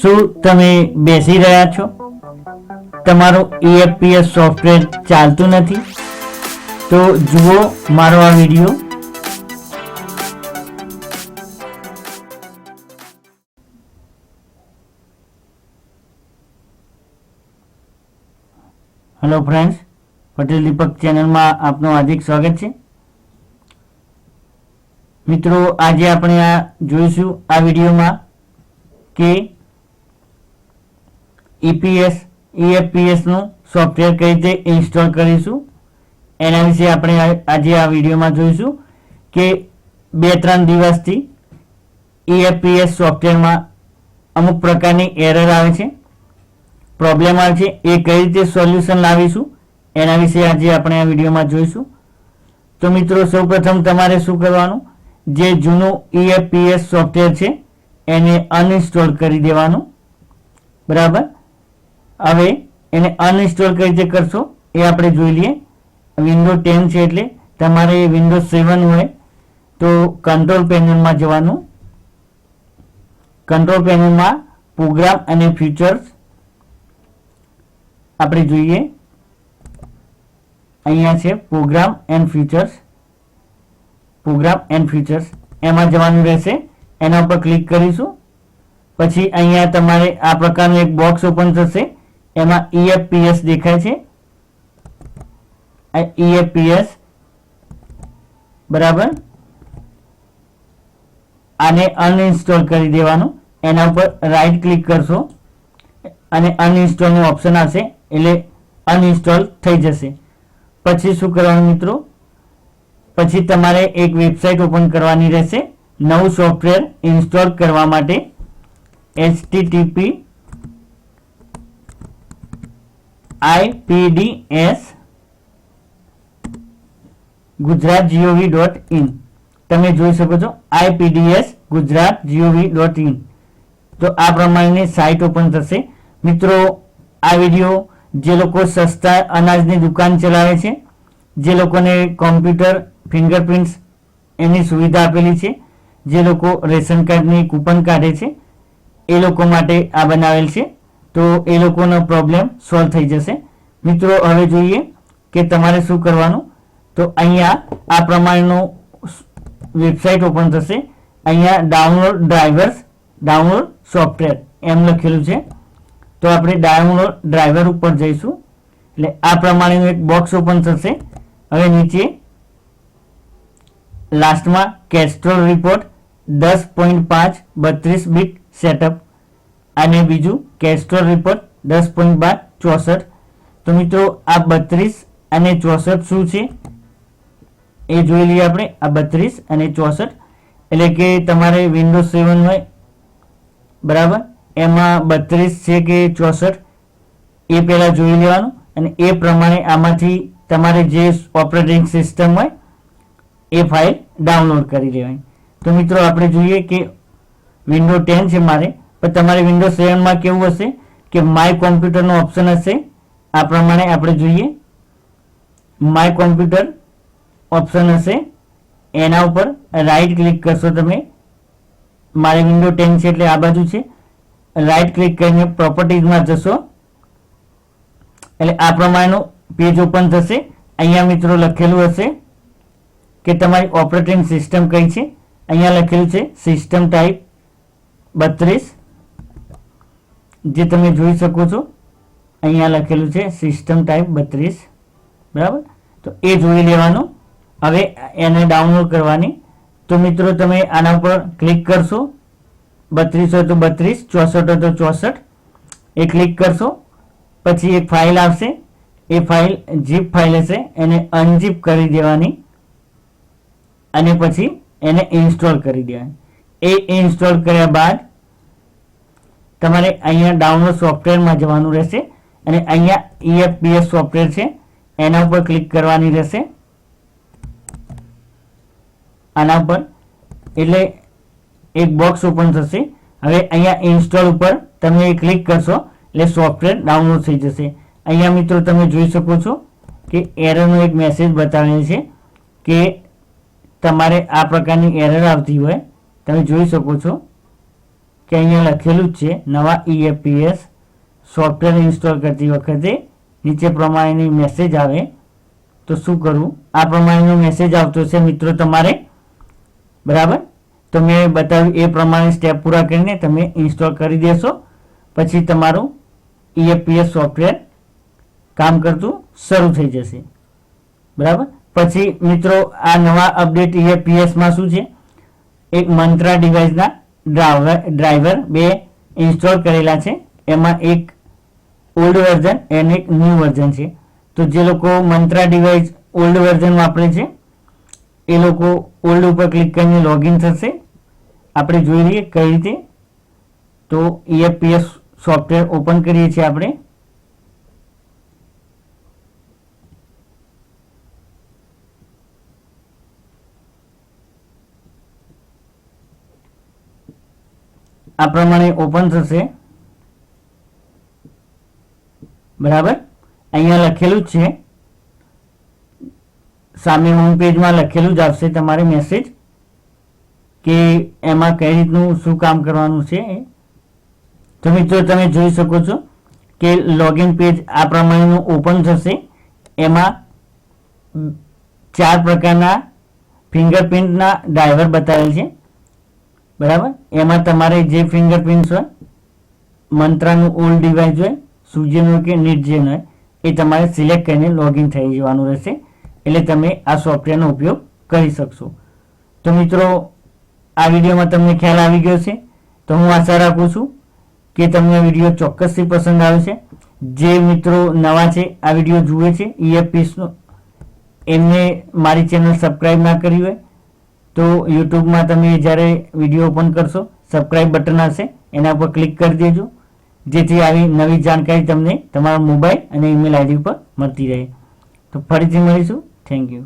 શું તમે બેસી રહ્યા છો? તમારું ઈએફપીએસ સોફ્ટવેર ચાલતું નથી? તો જુઓ મારો આ video. Hello friends Patel Deepak ચેનલમાં આપનું હાર્દિક સ્વાગત છે. મિત્રો, આજે આપણે આ જોઈશું આ વિડીયોમાં કે ઈપીએસ ઈએફપીએસનું સોફ્ટવેર કઈ રીતે ઇન્સ્ટોલ કરીશું? એના વિશે આપણે આજે આ વિડીયોમાં જોઈશું કે બે ત્રણ દિવસથી ઈએફપીએસ સોફ્ટવેરમાં અમુક પ્રકારની એરર આવે છે. પ્રોબ્લેમ આવે છે. એ કઈ રીતે સોલ્યુશન લાવીશું? એના વિશે આજે આપણે આ વિડીયોમાં જોઈશું. તો મિત્રો, સૌપ્રથમ તમારે શું કરવાનું? જે જૂનું ઈએફપીએસ સોફ્ટવેર છે એને અનઇન્સ્ટોલ કરી દેવાનું. બરાબર? હવે એને અનઇન્સ્ટોલ કઈ રીતે કરશો? એ આપણે જોઈ લઈએ. વિન્ડો ટેન છે એટલે તમારે વિન્ડો સેવન હોય તો કંટ્રોલ પેનલમાં જવાનું. કંટ્રોલ પેનલમાં પ્રોગ્રામ અને ફીચર્સ આપણે જોઈએ. અહીંયા છે program and features. Program and features. એમાં જવાનું રહેશે. એના ઉપર ક્લિક કરીશું. પછી અહીંયા તમારે આ પ્રકારનું એક બોક્સ ઓપન થશે. એમાં ઈએફપીએસ દેખાય છે. ઈએફપીએસ બરાબર? આને અનઇન્સ્ટોલ કરી દેવાનું. એના ઉપર રાઈટ ક્લિક કરશો. અને અનઇન્સ્ટોલનું ઓપ્શન આવશે. એટલે અનઇન્સ્ટોલ થઈ જશે. પછી શું કરવાનું મિત્રો? પછી તમારે એક વેબસાઇટ ઓપન કરવાની રહેશે. નવું સોફ્ટવેર ઇન્સ્ટોલ કરવા માટે http IPDS Gujarat G O V dot in તમે જોઈ શકો છો IPDS Gujarat G O V dot in તો આ પ્રમાણેની સાઇટ ઓપન થશે. મિત્રો, આ વીડિયો જે લોકો સસ્તા અનાજની દુકાન ચલાવે છે, જે લોકોને કોમ્પ્યુટર ફિંગરપ્રિન્ટ્સ એની સુવિધા આપેલી છે જે લોકો રેશન કાર્ડની કૂપન કાઢે છે, એ લોકો માટે આ બનાવેલ છે. તો એ લોકોનો પ્રોબ્લેમ સોલ્વ થઈ જશે. મિત્રો, હવે જોઈએ કે તમારે શું કરવાનું? તો અહીંયા આ પ્રમાણેનું વેબસાઇટ ઓપન થશે. અહીંયા ડાઉનલોડ ડ્રાઈવર્સ ડાઉનલોડ સોફ્ટવેર એમ લખેલું છે. તો આપણે ડાઉનલોડ ડ્રાઈવર ઉપર જઈશું. એટલે આ પ્રમાણેનું એક બોક્સ ઓપન થશે. હવે નીચે લાસ્ટમાં કેસ્ટ્રોલ રિપોર્ટ દસ પોઈન્ટ પાંચ બત્રીસ બીટ સેટઅપ. અને બીજું કેસ્ટ્રોલ રિપોર્ટ દસ પોઈન્ટ બાર ચોસઠ. તો મિત્રો, આ બત્રીસ અને ચોસઠ શું છે? એ જોઈ લઈએ આપણે, આ બત્રીસ અને ચોસઠ. એટલે કે તમારે વિન્ડોઝ સેવન હોય, બરાબર? એમાં બત્રીસ છે કે ચોસઠ, એ પહેલાં જોઈ લેવાનું. અને એ પ્રમાણે આમાંથી તમારે જે ઓપરેટિંગ સિસ્ટમ હોય, એ ફાઇલ ડાઉનલોડ કરી લેવાની. તો મિત્રો આપણે જોઈએ કે વિન્ડો ટેન છે મારે. પણ તમારે વિન્ડો સેવનમાં કેવું હશે કે માય કોમ્પ્યુટરનો ઓપ્શન હશે. આ પ્રમાણે આપણે જોઈએ. માય કોમ્પ્યુટર ઓપ્શન હશે. એના ઉપર રાઈટ ક્લિક કરશો તમે. મારે વિન્ડો ટેન છે એટલે આ બાજુ છે. રાઈટ ક્લિક કરીને પ્રોપર્ટીઝમાં જશો. એટલે આ પ્રમાણેનું પેજ ઓપન થશે. અહીંયા મિત્રો લખેલું હશે કે તમારી ઓપરેટિંગ સિસ્ટમ કઈ છે? અહીંયા લખેલું છે સિસ્ટમ ટાઈપ બત્રીસ. જે તમે જોઈ શકો છો, અહીંયા લખેલું છે સિસ્ટમ ટાઈપ બત્રીસ. બરાબર? તો એ જોઈ લેવાનું. હવે એને ડાઉનલોડ કરવાની. તો મિત્રો, તમે આના ઉપર ક્લિક કરશો. બત્રીસ હોય તો બત્રીસ, ચોસઠ હોય તો ચોસઠ. એ ક્લિક કરશો. પછી એક ફાઇલ આવશે. એ ફાઇલ જીપ ફાઇલ હશે. એને અનજીપ કરી દેવાની. અને પછી એને ઇન્સ્ટોલ કરી દેવાનું એ ઇન્સ્ટોલ કર્યા બાદ તમારે અહીંયા ડાઉનલોડ સોફ્ટવેરમાં જવાનું રહેશે અને અહીંયા ઈએફપીએસ સોફ્ટવેર છે, એના ઉપર ક્લિક કરવાની રહેશે. આના ઉપર એટલે એક બોક્સ ઓપન થશે. હવે અહીંયા ઇન્સ્ટોલ ઉપર તમે ક્લિક કરશો, એટલે સોફ્ટવેર ડાઉનલોડ થઈ જશે. અહીંયા મિત્રો તમે જોઈ શકો છો કે એરરનો એક મેસેજ બતાવે છે કે તમારે આ પ્રકારની એરર આવતી હોય, તમે જોઈ શકો છો કે અહીંયા લખેલું જ છે, નવા ઈએપીએસ સોફ્ટવેર ઇન્સ્ટોલ કરતી વખતે નીચે પ્રમાણેની મેસેજ આવે. તો શું કરવું આ પ્રમાણેનો મેસેજ આવતો છે મિત્રો તમારે. બરાબર? તો મેં બતાવ્યું એ પ્રમાણે સ્ટેપ પૂરા કરીને તમે ઇન્સ્ટોલ કરી દેશો. પછી તમારું ઈએપીએસ સોફ્ટવેર કામ કરતું શરૂ થઈ જશે. બરાબર? પછી મિત્રો, આ નવા અપડેટ ઈએફપીએસમાં શું છે? એક મંત્રા ડિવાઇસના ડ્રાઈવર ડ્રાઈવર બે ઇન્સ્ટોલ કરેલા છે. એમાં એક ઓલ્ડ વર્ઝન અને એક ન્યૂ વર્ઝન છે. તો જે લોકો મંત્રા ડિવાઇસ ઓલ્ડ વર્ઝન વાપરે છે, એ લોકો ઓલ્ડ ઉપર ક્લિક કરીને લોગિન થશે. આપણે જોઈ લઈએ કઈ રીતે. તો ઈએફપીએસ સોફ્ટવેર ઓપન કરીએ છીએ આપણે. આ પ્રમાણે ઓપન થશે. બરાબર? અહીંયા લખેલું જ છે. સામે હોમ પેજમાં લખેલું જ આવશે તમારે મેસેજ કે એમાં કઈ રીતનું શું કામ કરવાનું છે. તો મિત્રો, તમે જોઈ શકો છો કે લોગિન પેજ આ પ્રમાણેનું ઓપન થશે. એમાં ચાર પ્રકારના ફિંગરપ્રિન્ટના ડ્રાઈવર બતાવેલ છે. બરાબર? એમાં તમારે જે ફિંગરપ્રિન્ટ હોય, મંત્રાનું ઓલ્ડ ડિવાઇસ હોય સુજન કે નિર્જન હોય, એ તમારે સિલેક્ટ કરીને લોગિન થઈ જવાનું રહેશે. એટલે તમે આ સોફ્ટવેરનો ઉપયોગ કરી શકશો. તો મિત્રો, આ વિડીયોમાં તમને ખ્યાલ આવી ગયો છે તો હું આશા રાખું છું કે તમને વીડિયો ચોક્કસથી પસંદ આવે છે. જે મિત્રો નવા છે, આ વીડિયો જુએ છે ઈએફપીસનો એમને મારી ચેનલ સબસ્ક્રાઈબ ના કરી હોય તો યુટ્યુબમાં તમે જ્યારે વીડિયો ઓપન કરશો સબસ્ક્રાઇબ બટન હશે, એના ઉપર ક્લિક કરી દેજો. જેથી આવી નવી જાણકારી તમને તમારા મોબાઈલ અને ઈમેલ આઈડી ઉપર મળતી રહે. તો ફરીથી મળીશું. Thank you